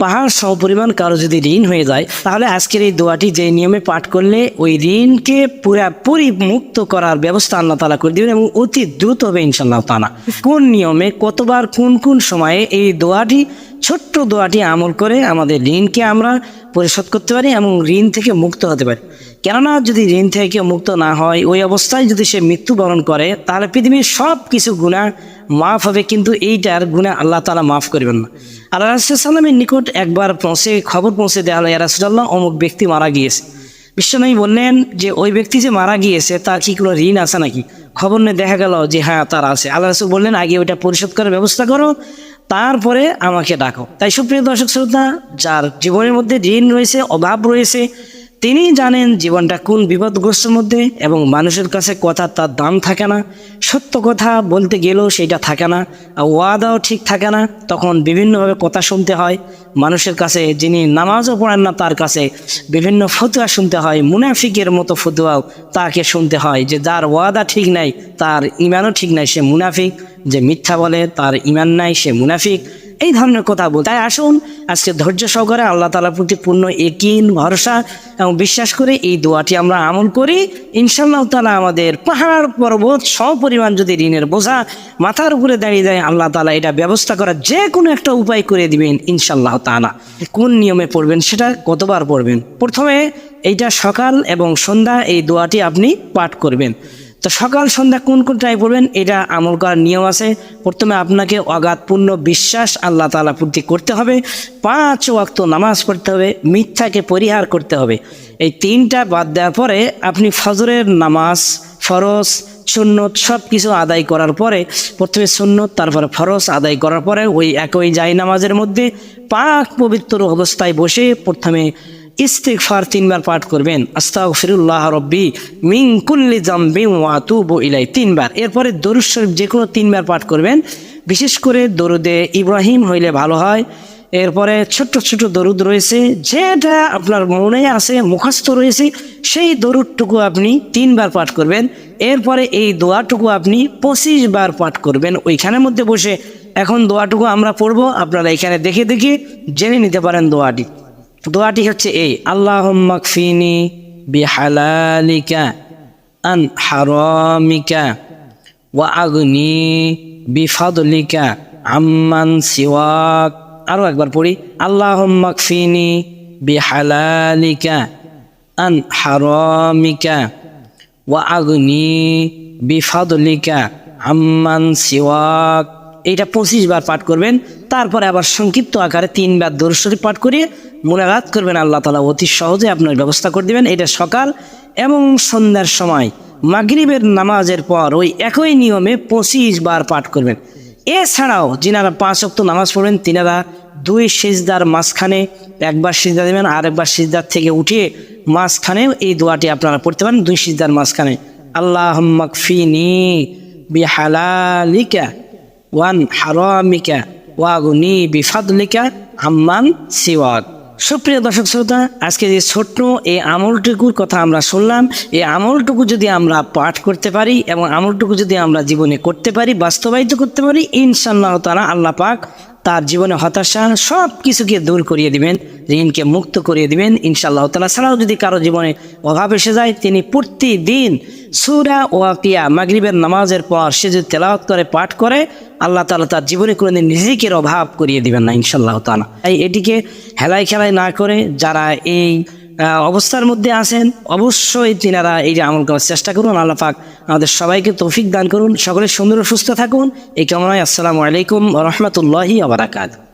পাহাড় সমপরিমাণ কারও যদি ঋণ হয়ে যায়, তাহলে আজকের এই দোয়াটি যে নিয়মে পাঠ করলে ওই ঋণকে পুরাপুরি মুক্ত করার ব্যবস্থা আল্লাহ তালা করে দিবেন এবং অতি দ্রুত হবে ইনশাল্লাহ তালা কোন নিয়মে কতবার, কোন কোন সময়ে এই দোয়াটি, ছোট্ট দোয়াটি আমল করে আমাদের ঋণকে আমরা পরিশোধ করতে পারি এবং ঋণ থেকে মুক্ত হতে পারি? কেননা যদি ঋণ থেকে মুক্ত না হয়, ওই অবস্থায় যদি সে মৃত্যুবরণ করে, তাহলে পৃথিবীর সব কিছু গুণা মাফ হবে, কিন্তু এইটার গুণা আল্লাহ তালা মাফ করবেন না। আল্লাহ রাসুলামের নিকট একবার পৌঁছে, খবর পৌঁছে দেওয়া হলো রাসুল্লাহ অমুক ব্যক্তি মারা গিয়েছে। বিশ্বনবী বললেন যে, ওই ব্যক্তি যে মারা গিয়েছে, তার কি কোনো ঋণ আছে নাকি? খবর নিয়ে দেখা গেল যে হ্যাঁ তার আছে। আল্লাহ রাসুল বললেন, আগে ওইটা পরিশোধ করার ব্যবস্থা করো, তারপরে আমাকে ডাকো। তাই সুপ্রিয় দর্শক শ্রোতা, যার জীবনের মধ্যে ঋণ রয়েছে, অভাব রয়েছে তিনি জানেন জীবনটা কোন বিপদগ্রস্তের মধ্যে এবং মানুষের কাছে কথা তার দাম থাকে না। সত্য কথা বলতে গেলেও সেটা থাকে না ওয়াদাও ঠিক থাকে না। তখন বিভিন্নভাবে কথা শুনতে হয়। মানুষের কাছে যিনি নামাজও পড়েন না, তার কাছে বিভিন্ন ফতুয়া শুনতে হয়। মুনাফিকের মতো ফতুয়াও তাকে শুনতে হয় যে যার ওয়াদা ঠিক নাই, তার ইমানও ঠিক নাই, সে মুনাফিক। যে মিথ্যা বলে, তার ইমান নাই, সে মুনাফিক। এই ধরনের কথা বল। তাই আসুন, আজকে ধৈর্য সহকারে আল্লাহ তালার প্রতি পূর্ণ একিন ভরসা এবং বিশ্বাস করে এই দোয়াটি আমরা আমল করি। ইনশাল্লাহ তালা আমাদের পাহাড় পর্বত সপরিমাণ যদি ঋণের বোঝা মাথার উপরে দাঁড়িয়ে যায়, আল্লাহ তালা এটা ব্যবস্থা করার যে কোনো একটা উপায় করে দিবেন ইনশাল্লাহ তালা কোন নিয়মে পড়বেন সেটা কতবার পড়বেন? প্রথমে এইটা সকাল এবং সন্ধ্যা এই দোয়াটি আপনি পাঠ করবেন। তো সকাল, সন্ধ্যা কোন কোন টাইম পড়বেন, এটা আমল করার নিয়ম আছে। প্রথমে আপনাকে অগাধপূর্ণ বিশ্বাস আল্লাহ তালা প্রতি করতে হবে। পাঁচ ওয়াক্ত নামাজ পড়তে হবে, মিথ্যাকে পরিহার করতে হবে। এই তিনটা বাদ দেওয়ার পরে আপনি ফজরের নামাজ, ফরজ, সুন্নত সব কিছু আদায় করার পরে, প্রথমে সুন্নত, তারপরে ফরজ আদায় করার পরে ওই একই জাই নামাজের মধ্যে পাক পবিত্র অবস্থায় বসে প্রথমে ইস্তিগফার তিনবার পাঠ করবেন। আস্তাগফিরুল্লাহ রব্বি মিন কুল্লি জামবি ওয়া আতুবু ইলাই তিনবার। এরপরে দরুদ শরীফ যে কোনো তিনবার পাঠ করবেন। বিশেষ করে দরুদে ইব্রাহিম হইলে ভালো হয়। এরপরে ছোট্ট ছোট দরুদ রয়েছে, যেটা আপনার মনে আছে, মুখস্থ রয়েছে, সেই দরুদটুকু আপনি তিনবার পাঠ করবেন। এরপরে এই দোয়াটুকু আপনি পঁচিশ বার পাঠ করবেন। ওইখানের মধ্যে বসে এখন দোয়াটুকু আমরা পড়ব। আপনারা এখানে দেখে দেখে জেনে নিতে পারেন দোয়াটি। দোয়াটি হচ্ছে এই আল্লাহ মকফিনি বিহালালিকা আন হারামিকা ওয়া আগনি বিফাদলিকা আম্মান সিওয়াক। আরও একবার পড়ি আল্লাহ মকফিনি বিহালালিকা আন হারামিকা ওয়া আগনি বিফাদলিকা আম্মান সিওয়াক। এইটা পঁচিশ বার পাঠ করবেন, তারপরে আবার সংক্ষিপ্ত আকারে তিনবার দর্শরী পাঠ করিয়ে মোনাজাত করবেন, আল্লাহ তালা অতি সহজে আপনার ব্যবস্থা করে দেবেন। এটা সকাল এবং সন্ধ্যার সময়, মাগরিবের নামাজের পর ওই একই নিয়মে পঁচিশ বার পাঠ করবেন। এছাড়াও যিনারা পাঁচ অক্ত নামাজ পড়বেন, তিনারা দুই সিজদার মাঝখানে একবার সিজদা দেবেন আর একবার সিজদার থেকে উঠিয়ে মাঝখানে এই দোয়াটি আপনারা পড়তে পারেন, দুই সিজদার মাঝখানে। আল্লাহ মকফিনি বিহালালিকা। ওয়ান হারামিকা ওয়াগুনি বিফাদলিকা আম্মান সিওয়াক। সুপ্রিয় দর্শক শ্রোতা, আজকে যে ছোট্ট এই আমলটুকুর কথা আমরা শুনলাম, এই আমলটুকু যদি আমরা পাঠ করতে পারি এবং আমলটুকু যদি আমরা জীবনে করতে পারি, বাস্তবায়িত করতে পারি ইনশাল্লাহ তারা আল্লাহ পাক তার জীবনে হতাশা সব কিছুকে দূর করিয়ে দিবেন। ঋণকে মুক্ত করিয়ে দিবেন ইনশাল্লাহ তালা ছাড়াও যদি কারও জীবনে অভাব এসে যায়, তিনি প্রতিদিন সুরা ওয়াকিয়া, মাগরিবের নামাজের পর সে যদি তেলাওয়াত করে, পাঠ করে, আল্লাহ তালা তার জীবনে কোনোদিন নিজেকে অভাব করিয়ে দিবেন না ইনশাল্লাহ তালা তাই এটিকে হেলাই খেলাই না করে যারা এই অবস্থার মধ্যে আছেন, অবশ্যই তিনারা এই যে আমল করার চেষ্টা করুন। আল্লাহ পাক আমাদের সবাইকে তৌফিক দান করুন। সকলে সুন্দর সুস্থ থাকুন। এই কামনায় আসসালামু আলাইকুম রহমতুল্লাহি আবরাকাত